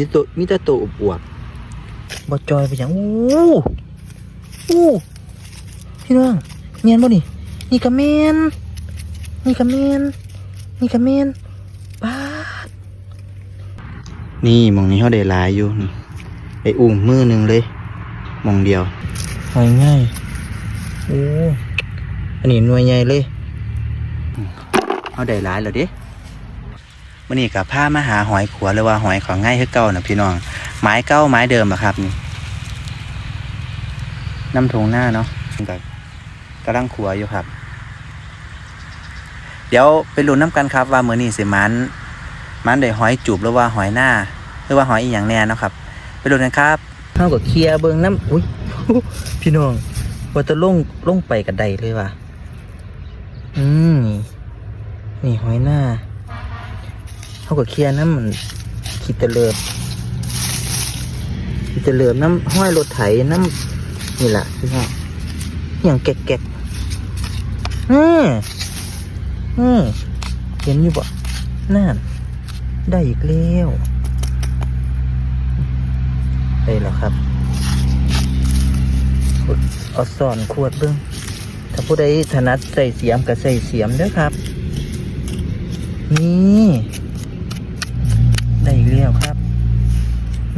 มีตัวมีแต่ตัวอวบๆบ่จอยไปอย่างอู้อู้พี่น้องเงียนบ่นี่นี่กระเมนนี่กระเมนนี่กระเมนป้าดนี่หมองนี้เขาได้หลายอยู่นี่ไออุ่งมือหนึ่งเลยหมองเดียวหอยง่ายโอ้อันนี้หน่วยใหญ่เลยเขาได้หลายแล้วเด้ มื่อนี้กับผ้ามาหาหอยขัวหรือว่าหอยของง่ายคือเก่านะพี่น้องไม้เก้าไม้เดิมอะครับนี่น้ำทงหน้าเนาะกับกำลังขัวอยู่ครับ เดี๋ยวไปลุ้นน้ำกันครับ ว่าเมื่อนี้สิมันมันได้หอยจูบหรือว่าหอยหน้า หรือว่าหอยอีหยังแน่นะครับ ไปลุ้นกันครับเท่ากับเคลียเบิงน้ำอุ้ยพี่น้องว่าจะลงลงไปกับใดเลยว่ะอืมนี่หอยหน้า เขาก็เคลียร์น้ำมันขีดตะเลิบขีดตะเลิบน้ำห้อยรถไถน้ำนี่แหละพี่น้องอย่างแกะๆอืมอืมเห็นอยู่บ่นั่นได้อีกแล้วได้แล้วครับเอาซ่อนขวดเบิ้งถ้าผู้ใดถนัดใส่เสียมก็ใส่เสียมด้อครับ นี่ ได้อีกแล้วครับ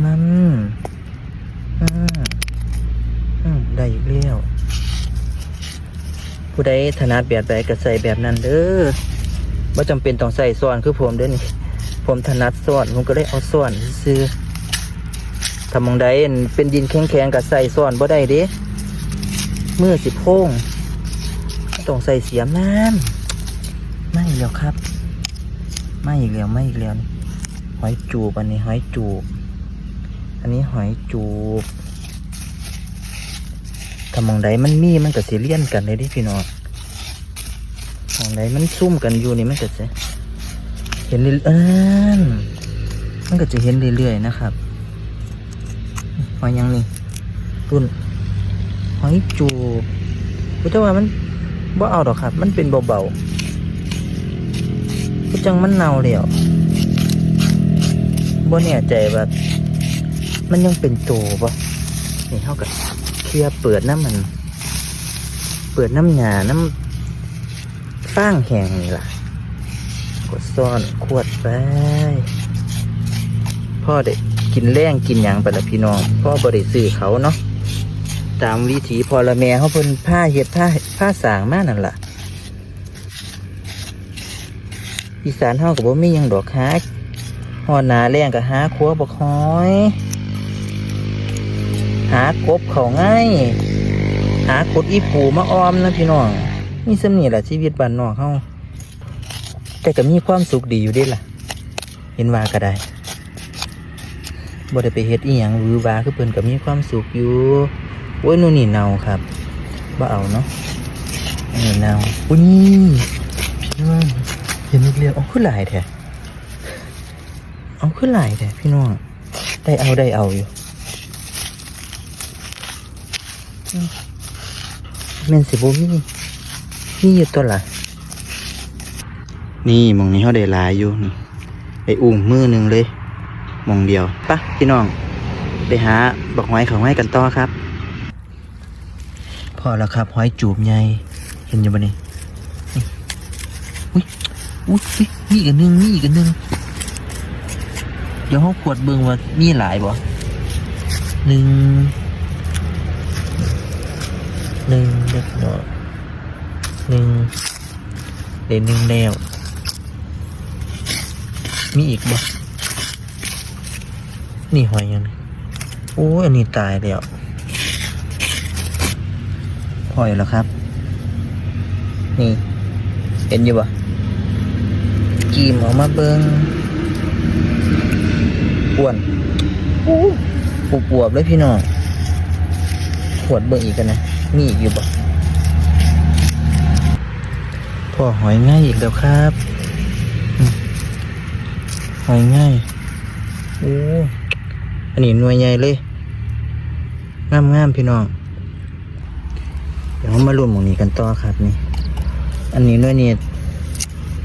นั่นอืมอืมได้อีกแล้วผู้ใดถนัดแบบใดก็ใส่แบบนั้นเด้อว่าจำเป็นต้องใส่ซ้อนคือผมเด้อนี่ ผมถนัดซ้อนผมก็เลยเอาซ้อนซื้อถ้ามองใดเป็นดินแข็งๆก็ใส่ซ้อนบ่ได้เด้มือสิโพงต้องใส่เสียมน้ำไม่แล้วครับ ไม่อีกแล้วไม่อีกแล้วนี่ หอยจูบ อันนี้หอยจูบ อันนี้หอยจูบถ้ามองใดมันมีมันก็สิเลี่ยนกันเลยดิพี่น้องมองใดมันซุ่มกันอยู่นี่มันก็จะเห็นเรื่อยๆมันก็จะเห็นเรื่อยๆนะครับหอยยังนี่รุ่นหอยจูบพุทธว่ามันบ่เอาดอกครับ มันเป็นเบาๆก็จังมันเน่าแล้ว บ่แน่ใจว่ามันยังเป็นโตปะนี่เท่ากับเคลียเปิดน้ำมัน เปิดน้ำหยาน้ำฟางแหงนี่ล่ะ กดซ่อนขวดไป พ่อเด็กกินแรงกินหยังไปละพี่น้อง พ่อบริสื่อเขาเนาะตามวิถีพอละแม่เขาเพิ่นผ้าเฮ็ดผ้าผ้าสางมานั่นล่ะอีสานเฮากับบ่มีหยังดอกหา หอดหนาแรงกับหาขัวบกหอย หากบเขาง่ายหากดอีปูมาออมนะพี่น้องนี่สำนี่แหละชีวิตบ้านนอกเฮาแต่ก็มีความสุขดีอยู่ด้ล่ะ เห็นว่าก็ได้บ่ได้ไปเฮ็ดอีหยังวือวาคือเพิ่นก็มีความสุขอยู่โอ้ยนู่นนี่เนาครับบ่เอาเนาะนี่เนาอุ้ยนี่พี่น้องเห็นอีกแล้วเอาขึ้นหลายแท้ เอาขึ้นหลายแท้พี่น้องได้เอาได้เอาอยู่อืมแม่นสิบ่มีมีอยู่ตัวละนี่หมองนี้เขาได้หลายอยู่นี่ไออุ่งมือหนึ่งเลยหมองเดียวปะพี่น้อง ไปหาบอกหอยของไม้กันต่อครับ พอแล้วครับหอยจูบใหญ่เห็นอยู่บ่นี่อุ้ยมีอีกอันหนึงมีอีกอันหนึงเดี๋ยวเขาขวดเบิงว่ามีหลายบ่หนึ่งหนึ่งเล็กน้อยหนึ่งเดี๋ยวหนึ่งแล้ว มีอีกบ่นี่หอยยังโอ้ยอันนี้ตายแล้วหอยแล้วครับ นี่ เห็นอยู่บ่กีมออกมาเบิง อ้วนปูปวบเลยพี่น้องขวดเบิงอีกกันนะ มีอีกอยู่บ่พ่อหอยง่ายอีกแล้วครับ หอยง่ายโอ้อันนี้หน่วยใหญ่เลยงามงามๆพี่น้อง เดี๋ยวเรามาลุ้นหมองนี้กันต่อครับนี่ อันนี้หน่วยนี้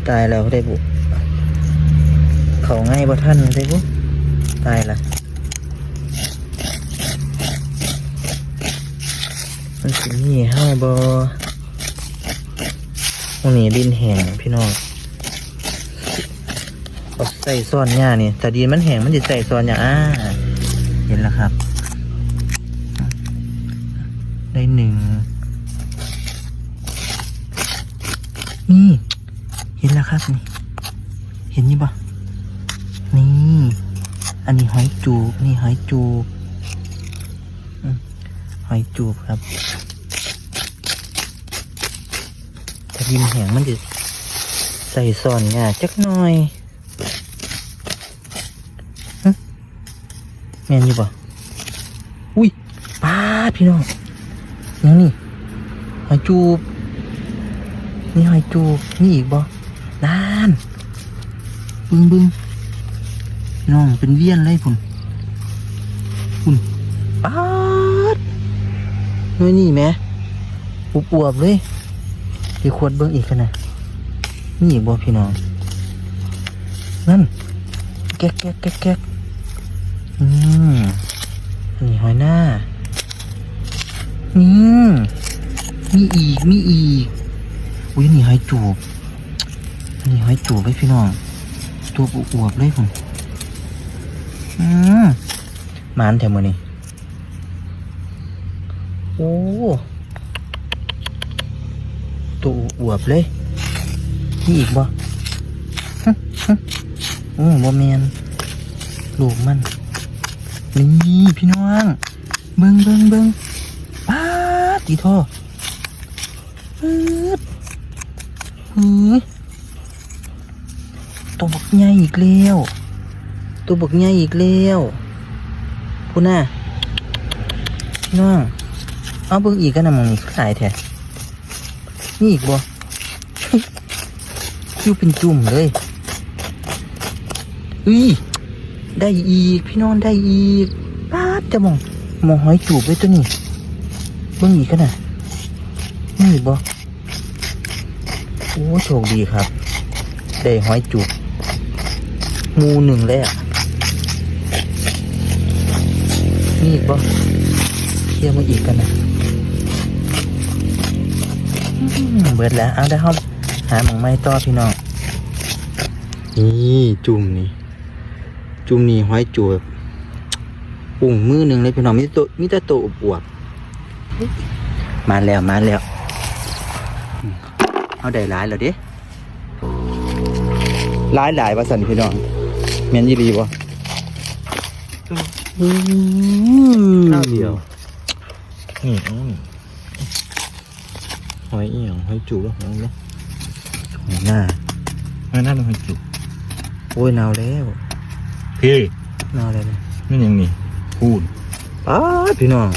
ตายแล้วได้บุเขาง่ายบ่ท่านได้บุายละมันสิมีเฮาบ่วันนี้ดินแห้งพี่น้องเอาใส่ซ้อนหญ้านี่แต่ดินมันแห้งมันจะใส่ซ้อนหญ้าอ่าเห็นแล้วครับ ได้หนึ่งนี่ เห็นแล้วครับนี่ เห็นนี่ปะ อันนี้หอยจูบนี่หอยจูบหอยจูบครับถ้าดินแห้งมันจะใส่ซอนง่ยจักหน่อยแม่นอยู่ปะอุ้ยป้าดพี่น้องยังนี่หอยจูบนี่หอยจูบนี่อีกบ่นานบึ้งบึ้ง พี่น้องเป็นเวียนเลยพุ่นพุ่นป๊าดน้อยนี่แหม่อุบอวบๆเลยเดี๋ยวขวดเบิ้งอีกกันนะนี่อีกบ่พี่น้อง นั่น แก๊กแก๊กแก๊กแก๊กอืมนี่หอยหน้านี่ มีอีก มีอีก อุ้ยนี่หอยจูบ นี่หอยจูบเลยพี่น้อง ตัวอวบๆเลยผม อืมมานแถวมือนี่โอ้ตัวอวบเลยนี่อีกบ่ฮึฮึโอ้บ่แมนลูกมัน นี่พี่น้อง เบิ้งเบิ้งเบิ้งป้าตีท่อปึ๊ดเฮ้ยตัวบักใหญ่อีกแล้ว ตัวบักใหญ่อีกแล้วพูน่ะพี่น้องเอาเบิ่งอีกกันนะมึงนี่ขายแท้นี่อีกบ่คิวเป็นจุ่มเลยอุ้ยได้อีก พี่น้องได้อีกป้าจะมองมองหอยจูบไว้ตัวนี้เบิ่งอีกกันนะนี่อีกบ่โอ้โชคดีครับ ได้หอยจุกมูหนึ่งเลยอะ นี่อีกบ่เที่ยวมาอีกกันนะอืมเบิดแล้วเอาได้ห้องหาหมองไม้ต่อพี่น้องนี่จุ่มนี่ จุ่มนี่หอยจูบปุ่งมือหนึ่งเลยพี่น้องมีแต่ตัวมีแต่ตัวอวบๆมาแล้วมาแล้วเอาได้หลายแล้วเด้หลายหลายว่าสันพี่น้องแม่นยี่รีบ่ ข้าวเดียวนี่อืมหอยเอี่ยงหอยจูบแล้วหอยเนาะหน้าหอยหน้าเป็นหอยจูบโอ้ยหนาวแล้วพี่หนาวแล้วนะนี่ยังนี่พูดป้าดพี่น้อง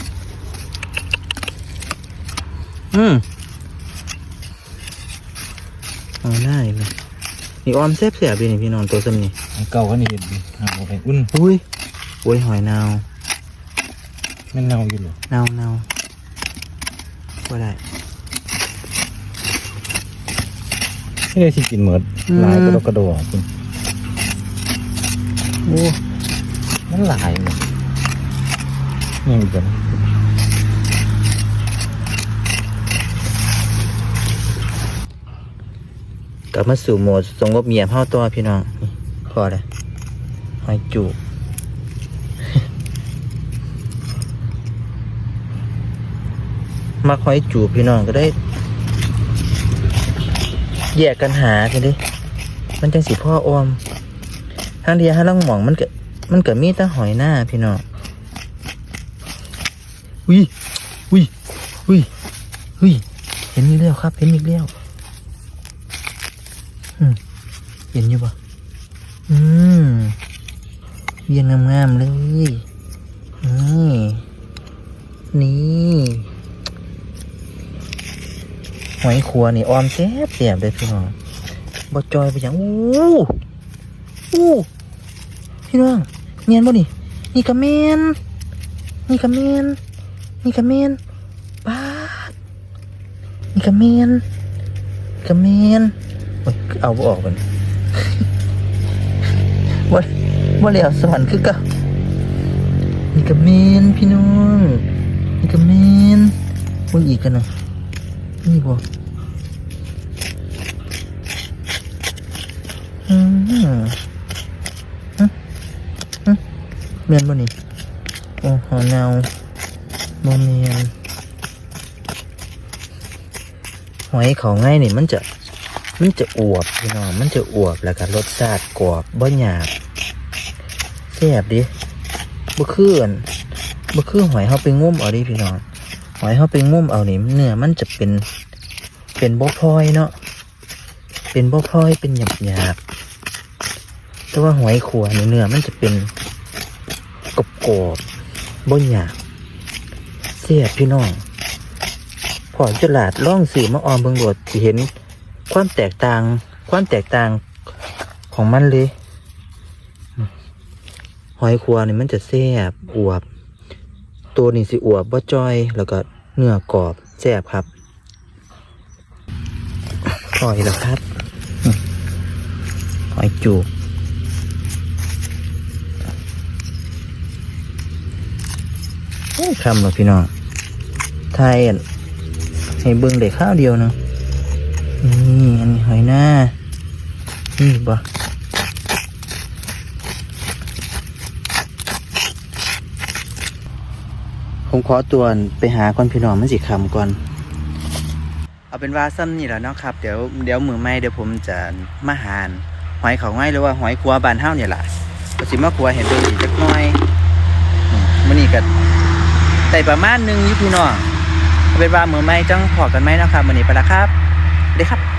อืมเอาหน้าอีกเลยนี่ออมแซ่บเสียบีนี่พี่น้องตัวซ้ำนี่อันเก่าก็นี่เห็นดิหาเอาไปอุ่นอุ้ยโอ้ยหอยนาวแม่นเน่าอยู่เหรอนาวนาวว่าได้ไม่ได้สิกินเหมือดอืมลายกระดกกระโดดคุณโอ้มันหลายเลยนี่อีกแล้วกลับมาสู่โหมดสงบเงียบเฮาตัวพี่น้องนี่พอเลยหอยจูบ มาหอยจูบพี่น้องก็ได้ แยกกันหากันดิมันจังสิพ่ออมทางเดียห้ลังหมองมันเก็มันเก็มีแต่หอยหน้าพี่น้องอุ้ยอุ้ยอุ้ยอุ้ยเห็นอีกแล้วครับ เห็นอีกแล้วอืมเห็นอยู่ปะอืมเวียนงามๆเลยนี่นี่ หอยขัวนี่ออมแซ่บแซ่บเลยพี่น้องบอจอยไปอย่างอู้อู้พี่น้องเนียนบ่นี่นี่กระเมนนี่กระเมนนี่กระเมนป้าดนี่กระเมนกระเมนเอาออกมันบ่บ่เหลียวสวรรค์คือก็นี่ก็แมนพี่น้องนี่ก็แมนเบิ่งอีกกันนะ นี่บ่อืมฮึฮึแมนบ่นี่โอ้หอเนาบ่แมนหอยเขาง่ายนี่มันจะมันจะอวบพี่น้องมันจะอวบแล้วก็รสชาติกรอบบ่หยาบแซ่บดิบ่คืออันบ่คือหอยเฮาไปงุ้มเอาดิพี่น้อง หอยเฮาไปงุ้มเอานี่เนื้อมันจะเป็นเป็นบ่พลอยเนาะเป็นบ่พลอยเป็นหยาบหยาบแต่ว่าหอยขัวเนื้อมันจะเป็นกรอบกรอบบ่หยาบแซ่บพี่น้องพอจลาดล่องสื่อมาออมเบิงโดดสิเห็นความแตกต่าง ความแตกต่างของมันเลย หอยคัวนี่มันจะแซ่บอวบ ตัวนี่สิอวบบ่จอย แล้วก็เนื้อกรอบแซ่บครับหอยแล้วครับหอยจูบคำเนาะพี่น้องไทยให้เบิ่งได้ข้าวเดียวเนาะนี่อันนี้หอยหน้านี่บ่ ผมขอตัวไปหาก่อนพี่น้องมันสิคำก่อน เอาเป็นว่าซ้ำนี่แหล้วเนาะครับ เดี๋ยวเดี๋ยวมือไม่เดี๋ยวผมจะมาหานหอยเขาง่ายหรือว่าหอยครัวบานเฮ้าเนี่ยแหละก็สิมาครัวเห็นเบิ่งอีกจักน่อยมมื้อนี้ก็ได้ประมาณหนึงยู่พี่น้องเอาเป็นว่ามือไม่จังพอกันไหมเนาะครับมื้อนี้ไปละครับสวัสดีครับ